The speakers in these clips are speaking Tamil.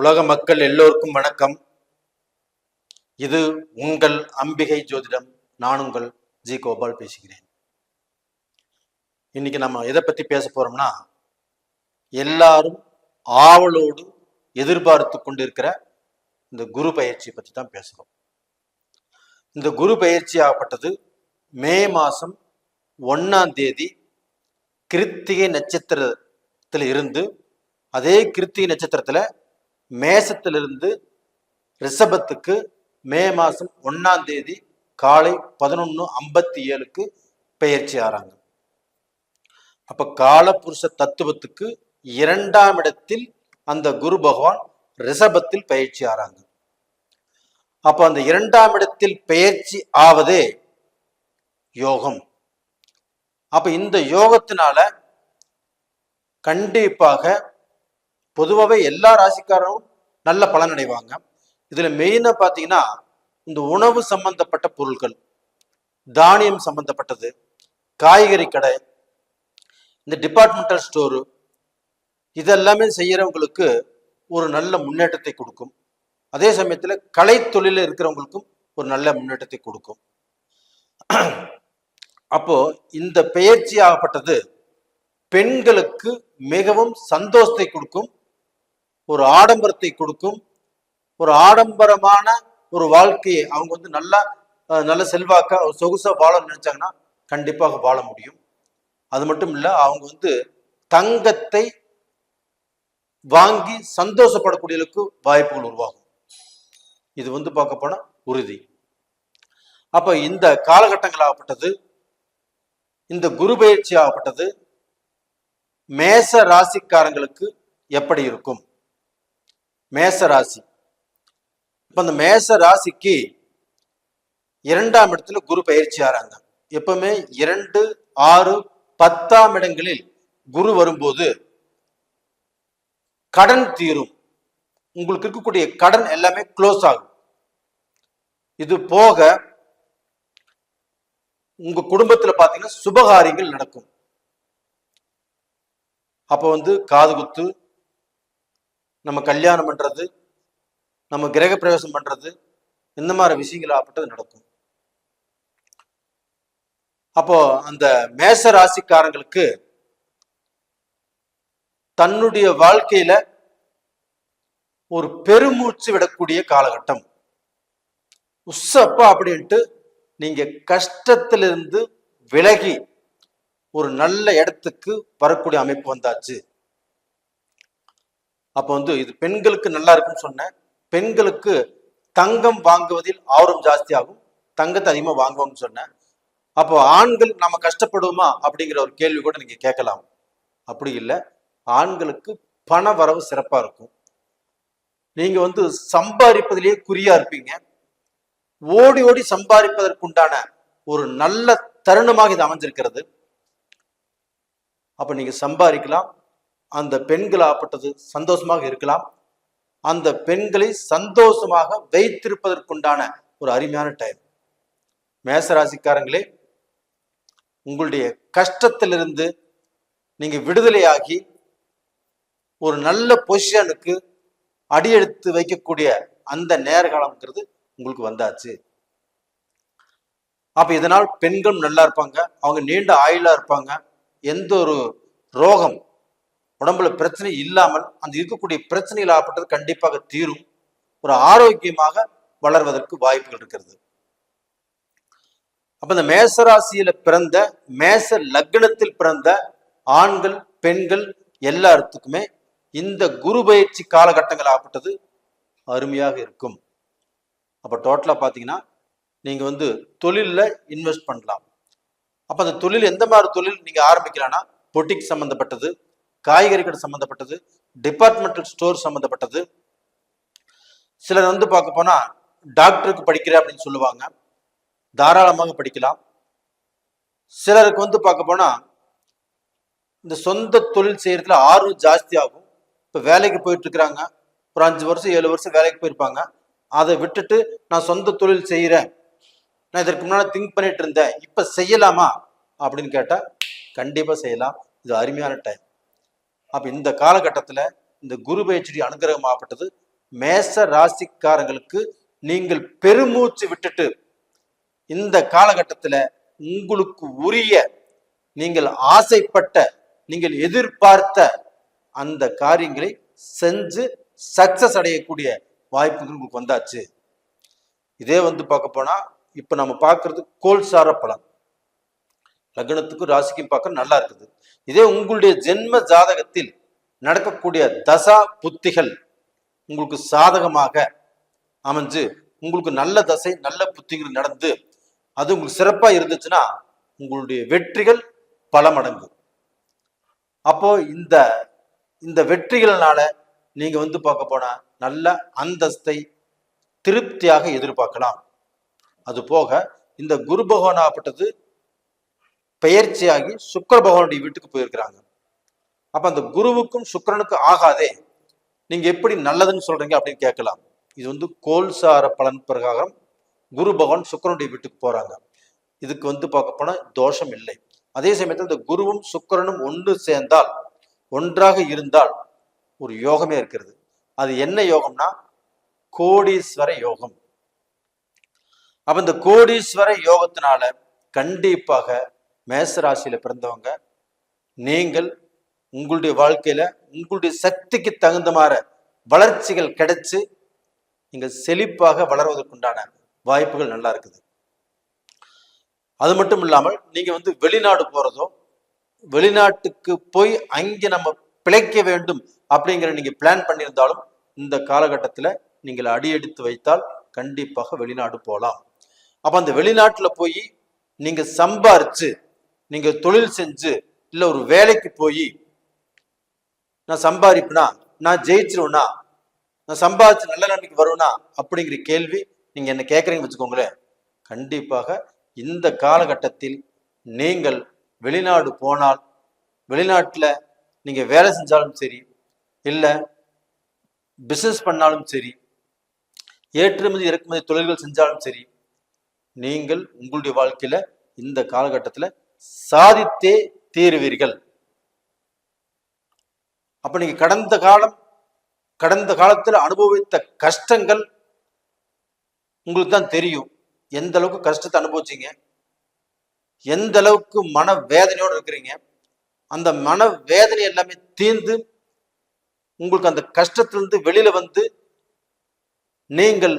உலக மக்கள் எல்லோருக்கும் வணக்கம். இது உங்கள் அம்பிகை ஜோதிடம். நான் உங்கள் ஜி கோபால் பேசுகிறேன். இன்னைக்கு நம்ம எதை பத்தி பேச போறோம்னா எல்லாரும் ஆவலோடு எதிர்பார்த்து கொண்டிருக்கிற இந்த குரு பயிற்சி பத்தி தான் பேசுறோம் இந்த குரு பயிற்சி ஆகப்பட்டது மே மாசம் ஒன்னாம் தேதி கிருத்திகை நட்சத்திரத்தில் இருந்து அதே கிருத்திகை நட்சத்திரத்துல மேசத்திலிருந்து ரிஷபத்துக்கு மே மாதம் ஒன்றாம் தேதி காலை பதினொன்று ஐம்பத்தி ஏழுக்கு பெயர்ச்சி ஆறாங்க. அப்போ காலபுருஷ தத்துவத்துக்கு இரண்டாம் இடத்தில் அந்த குரு பகவான் ரிஷபத்தில் பயிற்சி ஆறாங்க. அப்போ அந்த இரண்டாம் இடத்தில் பெயர்ச்சி ஆவதே யோகம். அப்போ இந்த யோகத்தினால கண்டிப்பாக பொதுவாகவே எல்லா ராசிக்காரரும் நல்ல பலன் அடைவாங்க. இதில் மெயினாக பார்த்தீங்கன்னா இந்த உணவு சம்பந்தப்பட்ட பொருட்கள் தானியம் சம்பந்தப்பட்டது காய்கறி கடை இந்த டிபார்ட்மெண்டல் ஸ்டோரு இதெல்லாமே செய்கிறவங்களுக்கு ஒரு நல்ல முன்னேற்றத்தை கொடுக்கும். அதே சமயத்தில் கலை தொழிலில் இருக்கிறவங்களுக்கும் ஒரு நல்ல முன்னேற்றத்தை கொடுக்கும். அப்போ இந்த பெயர்ச்சி ஆகப்பட்டது பெண்களுக்கு மிகவும் சந்தோஷத்தை கொடுக்கும். ஒரு ஆடம்பரத்தை கொடுக்கும். ஒரு ஆடம்பரமான ஒரு வாழ்க்கையை அவங்க வந்து நல்லா நல்ல செல்வாக்க ஒரு சொகுசா வாழணும்னு நினைச்சாங்கன்னா கண்டிப்பாக வாழ முடியும். அது மட்டும் இல்லை அவங்க வந்து தங்கத்தை வாங்கி சந்தோஷப்படக்கூடியவர்களுக்கு வாய்ப்புகள் உருவாகும். இது வந்து பார்க்க போனா உறுதி. அப்ப இந்த காலகட்டங்கள் ஆகப்பட்டது இந்த குரு பயிற்சி ஆகப்பட்டது மேச ராசிக்காரங்களுக்கு எப்படி இருக்கும்? மேச ராசி இப்போ அந்த மேச ராசிக்கு இரண்டாம் இடத்துல குரு பயிற்சி ஆறாங்க. எப்பவுமே இரண்டு ஆறு பத்தாம் இடங்களில் குரு வரும்போது கடன் தீரும். உங்களுக்கு இருக்கக்கூடிய கடன் எல்லாமே க்ளோஸ் ஆகும். இது போக உங்க குடும்பத்துல பாத்தீங்கன்னா சுபகாரியங்கள் நடக்கும். அப்போ வந்து காது குத்து நம்ம கல்யாணம் பண்ணுறது நம்ம கிரக பிரவேசம் பண்றது இந்த மாதிரி விஷயங்கள் ஆப்பட்டது நடக்கும். அப்போ அந்த மேச ராசிக்காரங்களுக்கு தன்னுடைய வாழ்க்கையில ஒரு பெருமூச்சு விடக்கூடிய காலகட்டம். உசப்பா அப்படின்ட்டு நீங்க கஷ்டத்திலிருந்து விலகி ஒரு நல்ல இடத்துக்கு வரக்கூடிய அமைப்பு வந்தாச்சு. அப்போ வந்து இது பெண்களுக்கு நல்லா இருக்குன்னு சொன்னேன். பெண்களுக்கு தங்கம் வாங்குவதில் ஆர்வம் ஜாஸ்தியாகும். தங்கத்தை அதிகமாக வாங்குவாங்கன்னு சொன்னேன். அப்போ ஆண்கள் நம்ம கஷ்டப்படுவோமா அப்படிங்கிற ஒரு கேள்வி கூட நீங்கள் கேட்கலாம். அப்படி இல்லை. ஆண்களுக்கு பண வரவு சிறப்பாக இருக்கும். நீங்கள் வந்து சம்பாதிப்பதிலேயே குறியா இருப்பீங்க. ஓடி ஓடி சம்பாதிப்பதற்குண்டான ஒரு நல்ல தருணமாக இது அமைஞ்சிருக்கிறது. அப்போ நீங்கள் சம்பாதிக்கலாம். அந்த பெண்கள் ஆப்பட்டது சந்தோஷமாக இருக்கலாம். அந்த பெண்களை சந்தோஷமாக வைத்திருப்பதற்குண்டான ஒரு அருமையான டைம் மேசராசிக்காரங்களே உங்களுடைய கஷ்டத்திலிருந்து நீங்க விடுதலையாகி ஒரு நல்ல பொசிஷனுக்கு அடியெடுத்து வைக்கக்கூடிய அந்த நேரகாலம்ங்கிறது உங்களுக்கு வந்தாச்சு. அப்ப இதனால் பெண்களும் நல்லா இருப்பாங்க. அவங்க நீண்ட ஆயுளா இருப்பாங்க. எந்த ஒரு ரோகம் உடம்புல பிரச்சனை இல்லாமல் அந்த இருக்கக்கூடிய பிரச்சனைகள் ஆப்பட்டது கண்டிப்பாக தீரும். ஒரு ஆரோக்கியமாக வளர்வதற்கு வாய்ப்புகள் இருக்கிறது. அப்ப இந்த மேசராசியில பிறந்த மேச லக்னத்தில் பிறந்த ஆண்கள் பெண்கள் எல்லாத்துக்குமே இந்த குரு பயிற்சி காலகட்டங்கள் ஆப்பட்டது அருமையாக இருக்கும். அப்ப டோட்டலா பாத்தீங்கன்னா நீங்க வந்து தொழிலில் இன்வெஸ்ட் பண்ணலாம். அப்ப அந்த தொழில் எந்த மாதிரி தொழில் நீங்க ஆரம்பிக்கலாம்னா பொட்டிக் சம்பந்தப்பட்டது காய்கறி கடை சம்மந்தப்பட்டது டிபார்ட்மெண்டல் ஸ்டோர் சம்மந்தப்பட்டது சிலர் வந்து பார்க்க போனால் டாக்டருக்கு படிக்கிறேன் அப்படின்னு சொல்லுவாங்க. தாராளமாக படிக்கலாம். சிலருக்கு வந்து பார்க்க போனால் இந்த சொந்த தொழில் செய்கிறதுல ஆர்வம் ஜாஸ்தி ஆகும். இப்போ வேலைக்கு போயிட்டு இருக்கிறாங்க. ஒரு அஞ்சு வருஷம் ஏழு வருஷம் வேலைக்கு போயிருப்பாங்க. அதை விட்டுட்டு நான் சொந்த தொழில் செய்கிறேன் நான் இதற்கு முன்னாடி திங்க் பண்ணிட்டு இருந்தேன். இப்போ செய்யலாமா? அப்படின்னு கேட்டால் கண்டிப்பாக செய்யலாம். இது அருமையான டைம் அப்போ இந்த காலகட்டத்தில் இந்த குரு பயிற்சி அனுகிரகமாகப்பட்டது. மேச ராசிக்காரங்களுக்கு நீங்கள் பெருமூச்சு விட்டுட்டு இந்த காலகட்டத்தில் உங்களுக்கு உரிய நீங்கள் ஆசைப்பட்ட நீங்கள் எதிர்பார்த்த அந்த காரியங்களை செஞ்சு சக்சஸ் அடையக்கூடிய வாய்ப்புகள் உங்களுக்கு வந்தாச்சு. இதே வந்து பார்க்க போனா இப்ப நம்ம பார்க்கறது கோல்சார பலன். லக்னத்துக்கும் ராசிக்கும் பார்க்க நல்லா இருக்குது. இதே உங்களுடைய ஜென்ம ஜாதகத்தில் நடக்கக்கூடிய தசா புத்திகள் உங்களுக்கு சாதகமாக அமைஞ்சு உங்களுக்கு நல்ல தசை நல்ல புத்திகள் நடந்து அது உங்களுக்கு சிறப்பாக இருந்துச்சுன்னா உங்களுடைய வெற்றிகள் பல மடங்கு. அப்போ இந்த இந்த வெற்றிகள்னால நீங்க வந்து பார்க்க போனா நல்ல அந்தஸ்தை திருப்தியாக எதிர்பார்க்கலாம். அது போக இந்த குரு பகவானாகப்பட்டது பெயர்ச்சியாகி சுக்கர பகவானுடைய வீட்டுக்கு போயிருக்கிறாங்க. அப்ப அந்த குருவுக்கும் சுக்கிரனுக்கும் ஆகாதே. நீங்க எப்படி நல்லதுன்னு சொல்றீங்க அப்படின்னு கேட்கலாம். இது வந்து கோல்சார பலன் பிரகாரம் குரு பகவான் சுக்கரனுடைய வீட்டுக்கு போறாங்க. இதுக்கு வந்து பார்க்க போனா தோஷம் இல்லை. அதே சமயத்தில் இந்த குருவும் சுக்கிரனும் ஒன்று சேர்ந்தால் ஒன்றாக இருந்தால் ஒரு யோகமே இருக்கிறது. அது என்ன யோகம்னா கோடீஸ்வர யோகம். அப்ப இந்த கோடீஸ்வர யோகத்தினால கண்டிப்பாக மேசராசியில பிறந்தவங்க நீங்கள் உங்களுடைய வாழ்க்கையில் உங்களுடைய சக்திக்கு தகுந்த மாதிரி வளர்ச்சிகள் கிடைச்சி நீங்கள் செழிப்பாக வளர்வதற்குண்டான வாய்ப்புகள் நல்லா இருக்குது. அது மட்டும் இல்லாமல் நீங்கள் வந்து வெளிநாடு போகிறதோ வெளிநாட்டுக்கு போய் அங்கே நம்ம பிழைக்க வேண்டும் அப்படிங்கிற நீங்கள் பிளான் பண்ணியிருந்தாலும் இந்த காலகட்டத்தில் நீங்கள் அடியெடுத்து வைத்தால் கண்டிப்பாக வெளிநாடு போகலாம். அப்போ அந்த வெளிநாட்டில் போய் நீங்கள் சம்பாரிச்சு நீங்க தொழில் செஞ்சு இல்ல ஒரு வேலைக்கு போய் நான் சம்பாதிப்பேனா? நான் ஜெயிச்சிருவேனா? நான் சம்பாதிச்சு நல்ல நிலைமைக்கு வருவேனா? அப்படிங்கிற கேள்வி நீங்க என்ன கேட்குறீங்கன்னு வச்சுக்கோங்களேன். கண்டிப்பாக இந்த காலகட்டத்தில் நீங்கள் வெளிநாடு போனால் வெளிநாட்டில் நீங்கள் வேலை செஞ்சாலும் சரி இல்லை பிசினஸ் பண்ணாலும் சரி ஏற்றுமதி இறக்குமதி தொழில்கள் செஞ்சாலும் சரி நீங்கள் உங்களுடைய வாழ்க்கையில் இந்த காலகட்டத்தில் சாதித்தே தீருவீர்கள். அப்ப நீங்க கடந்த காலம் கடந்த காலத்துல அனுபவித்த கஷ்டங்கள் உங்களுக்கு தான் தெரியும். எந்த அளவுக்கு கஷ்டத்தை அனுபவிச்சீங்க? எந்த அளவுக்கு மன வேதனையோடு இருக்கிறீங்க? அந்த மன வேதனை எல்லாமே தீர்ந்து உங்களுக்கு அந்த கஷ்டத்திலிருந்து வெளியில வந்து நீங்கள்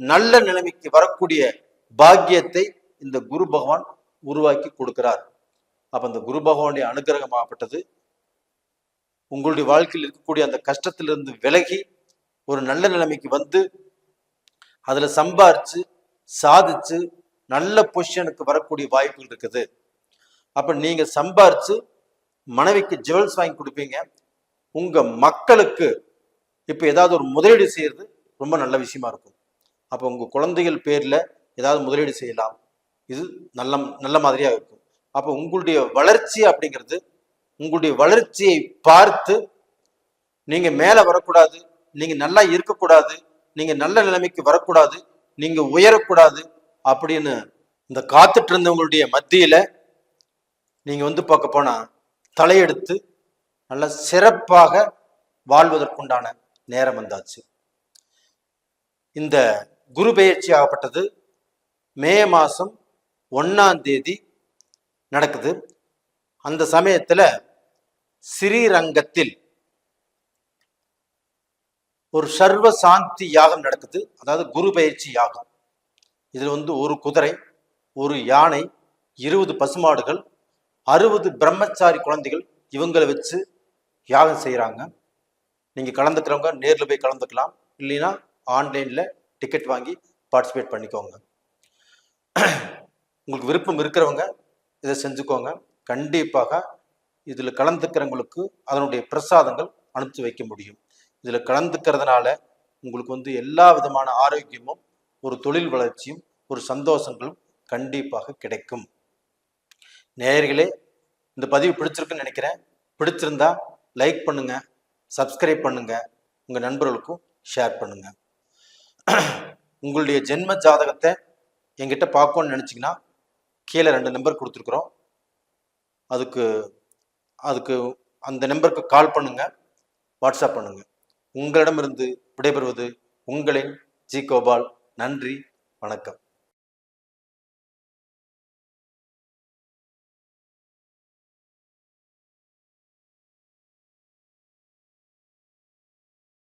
நல்ல நிலைமைக்கு வரக்கூடிய பாக்கியத்தை இந்த குரு பகவான் உருவாக்கி கொடுக்கிறார். அப்போ அந்த குரு பகவானுடைய அனுகிரகமாகப்பட்டது. உங்களுடைய வாழ்க்கையில் இருக்கக்கூடிய அந்த கஷ்டத்திலிருந்து விலகி ஒரு நல்ல நிலைமைக்கு வந்து அதில் சம்பாரித்து சாதிச்சு நல்ல பொசிஷனுக்கு வரக்கூடிய வாய்ப்புகள் இருக்குது. அப்போ நீங்கள் சம்பாரித்து மனைவிக்கு ஜுவல்ஸ் வாங்கி கொடுப்பீங்க. உங்கள் மக்களுக்கு இப்போ ஏதாவது ஒரு முதலீடு செய்கிறது ரொம்ப நல்ல விஷயமா இருக்கும். அப்போ உங்கள் குழந்தைகள் பேரில் ஏதாவது முதலீடு செய்யலாம். இது நல்ல நல்ல மாதிரியாக இருக்கும். அப்போ உங்களுடைய வளர்ச்சி அப்படிங்கிறது உங்களுடைய வளர்ச்சியை பார்த்து நீங்கள் மேலே வரக்கூடாது நீங்கள் நல்லா இருக்கக்கூடாது நீங்கள் நல்ல நிலைமைக்கு வரக்கூடாது நீங்கள் உயரக்கூடாது அப்படின்னு இந்த காத்துட்டு இருந்தவங்களுடைய மத்தியில் நீங்கள் வந்து பார்க்க போனால் தலையெடுத்து நல்ல சிறப்பாக வாழ்வதற்குண்டான நேரம் வந்தாச்சு. இந்த குரு பெயர்ச்சி ஆகப்பட்டது மே மாதம் ஒன்றாம் தேதி நடக்குது. அந்த சமயத்தில் ஸ்ரீரங்கத்தில் ஒரு சர்வ சாந்தி யாகம் நடக்குது. அதாவது குரு பயிற்சி யாகம். இதில் வந்து ஒரு குதிரை ஒரு யானை இருபது பசுமாடுகள் அறுபது பிரம்மச்சாரி குழந்தைகள் இவங்களை வச்சு யாகம் செய்கிறாங்க நீங்கள் கலந்துக்கிறவங்க நேரில் போய் கலந்துக்கலாம். இல்லைன்னா ஆன்லைனில் டிக்கெட் வாங்கி பார்ட்டிசிபேட் பண்ணிக்கோங்க. உங்களுக்கு விருப்பம் இருக்கிறவங்க இதை செஞ்சுக்கோங்க. கண்டிப்பாக இதில் கலந்துக்கிறவங்களுக்கு அதனுடைய பிரசாதங்கள் அனுப்பிச்சு வைக்க முடியும். இதில் கலந்துக்கிறதுனால உங்களுக்கு வந்து எல்லா விதமான ஆரோக்கியமும் ஒரு தொழில் வளர்ச்சியும் ஒரு சந்தோஷங்களும் கண்டிப்பாக கிடைக்கும். நேயர்களே இந்த பதிவு பிடிச்சிருக்குன்னு நினைக்கிறேன். பிடிச்சிருந்தா லைக் பண்ணுங்க சப்ஸ்கிரைப் பண்ணுங்க உங்க நண்பர்களுக்கும் ஷேர் பண்ணுங்க. உங்களுடைய ஜென்ம ஜாதகத்தை என்கிட்ட பார்க்கணும்னு நினச்சிங்கன்னா கீழே ரெண்டு நம்பர் கொடுத்துருக்குறோம். அதுக்கு அதுக்கு அந்த நம்பருக்கு கால் பண்ணுங்கள் வாட்ஸ்அப் பண்ணுங்கள் உங்களிடமிருந்து விடைபெறுவது உங்களின் ஜி கோபால். நன்றி வணக்கம்.